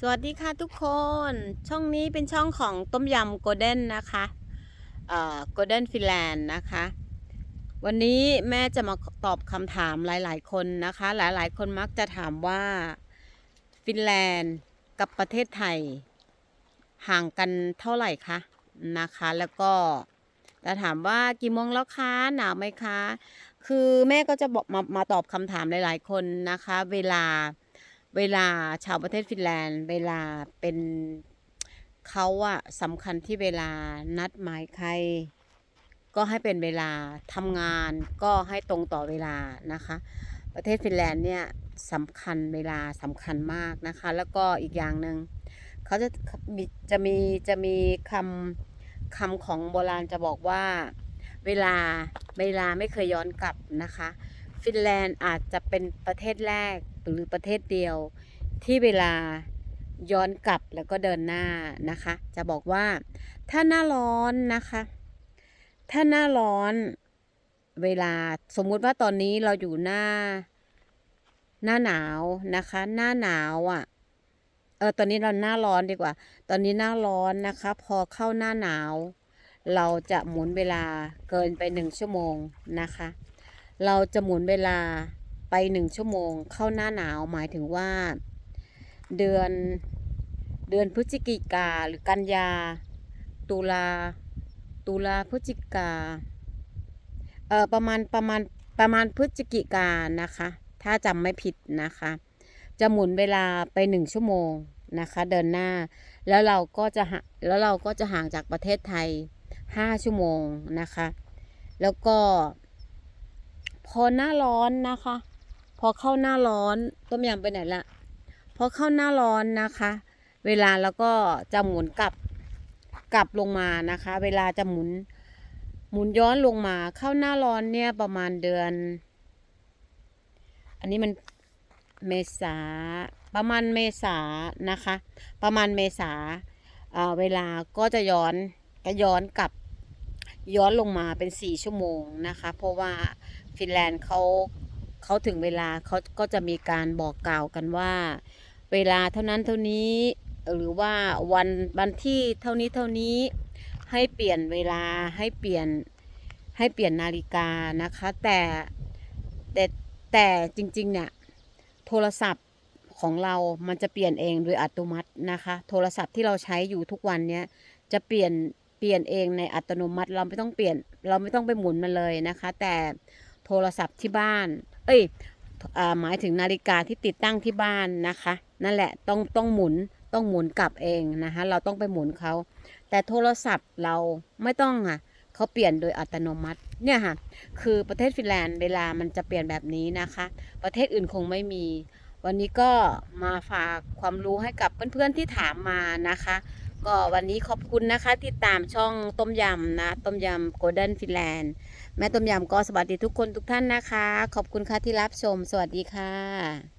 สวัสดีค่ะทุกคน ช่องนี้เป็นช่องของต้มยำโกลเด้นนะคะเอ่อโกลเด้นฟินแลนด์นะคะ วันนี้แม่จะมาตอบคำถามหลายๆ คนนะคะ หลายๆ คนมักจะถามว่าฟินแลนด์กับประเทศไทย ห่างกันเท่าไหร่คะนะคะ แล้วก็จะถามว่ากี่โมงแล้วคะหนาวไหมคะ คือแม่ก็จะบอกมามาตอบคำถามหลาย ๆ คนนะคะ เวลา เวลาชาวประเทศฟินแลนด์ เวลาเป็นเขาอะสำคัญที่เวลานัดหมายใคร ก็ให้เป็นเวลาทำงานก็ให้ตรงต่อเวลานะคะ ประเทศฟินแลนด์เนี่ยสำคัญเวลาสำคัญมากนะคะ แล้วก็อีกอย่างหนึ่งเขาจะมีจะมีจะมีคำคำของโบราณจะบอกว่า เวลาเวลาไม่เคยย้อนกลับนะคะ ฟินแลนด์อาจจะเป็นประเทศแรกหรือประเทศเดียวที่เวลาย้อนกลับแล้วก็เดินหน้านะคะ จะบอกว่าถ้าหน้าร้อนนะคะ ถ้าหน้าร้อนเวลาสมมุติว่าตอนนี้เราอยู่หน้าหน้าหนาวนะคะ หน้าหนาวอะ่ะเออตอนนี้เราหน้าร้อนดีกว่า ตอนนี้หน้าร้อนนะคะ พอเข้าหน้าหนาว เราจะหมุนเวลาเกินไปหนึ่งชั่วโมงนะคะ เราจะหมุนเวลาไปหนึ่งชั่วโมง เข้าหน้าหนาวหมายถึงว่า เดือนเดือนพฤศจิกาหรือกันยา ตุลาตุลาพฤศจิกาเออประมาณประมาณประมาณพฤศจิกานะคะ ถ้าจำไม่ผิดนะคะ จะหมุนเวลาไปหนึ่งชั่วโมงนะคะ เดินหน้า แล้วเราก็จะแล้วเราก็จะห่างจากประเทศไทยห้าชั่วโมงนะคะ แล้วก็ พอหน้าร้อนนะคะ พอเข้าหน้าร้อนต้มยำไปไหนละพอเข้าหน้าร้อนนะคะ เวลาแล้วก็จะหมุนกลับกลับลงมานะคะ เวลาจะหมุนหมุนย้อนลงมาเข้าหน้าร้อนเนี่ยประมาณเดือน อันนี้มันเมษาประมาณเมษานะคะ ประมาณเมษาเอ่อเวลาก็จะย้อนก็ย้อนกลับ ย้อนลงมาเป็นสี่ชั่วโมงนะคะ เพราะว่าฟินแลนด์เขาเขาถึงเวลาเขาก็จะมีการบอกกล่าวกันว่า เวลาเท่านั้นเท่านี้หรือว่าวันวันที่เท่านี้เท่านี้ให้เปลี่ยนเวลาให้เปลี่ยนให้เปลี่ยนนาฬิกานะคะ แต่แต่แต่จริงๆเนี่ยโทรศัพท์ของเรามันจะเปลี่ยนเองโดยอัตโนมัตินะคะ โทรศัพท์ที่เราใช้อยู่ทุกวันเนี้ยจะเปลี่ยน เปลี่ยนเองในอัตโนมัติเราไม่ต้องเปลี่ยน เราไม่ต้องไปหมุนมันเลยนะคะ แต่โทรศัพท์ที่บ้าน เอ้ยอหมายถึงนาฬิกาที่ติดตั้งที่บ้านนะคะ นั่นแหละต้องต้องหมุนต้องหมุนกลับเองนะคะ เราต้องไปหมุนเขาแต่โทรศัพท์เราไม่ต้องอะเขาเปลี่ยนโดยอัตโนมัติเนี่ยค่ะคือประเทศฟินแลนด์เวลามันจะเปลี่ยนแบบนี้นะคะ ประเทศอื่นคงไม่มี วันนี้ก็มาฝากความรู้ให้กับเพื่อนๆที่ถามมานะคะ ก็วันนี้ขอบคุณนะคะที่ตามช่องต้มยำนะ ต้มยำโกลเด้นฟินแลนด์แม่ต้มยำก็สวัสดีทุกคนทุกท่านนะคะ ขอบคุณค่ะที่รับชม สวัสดีค่ะ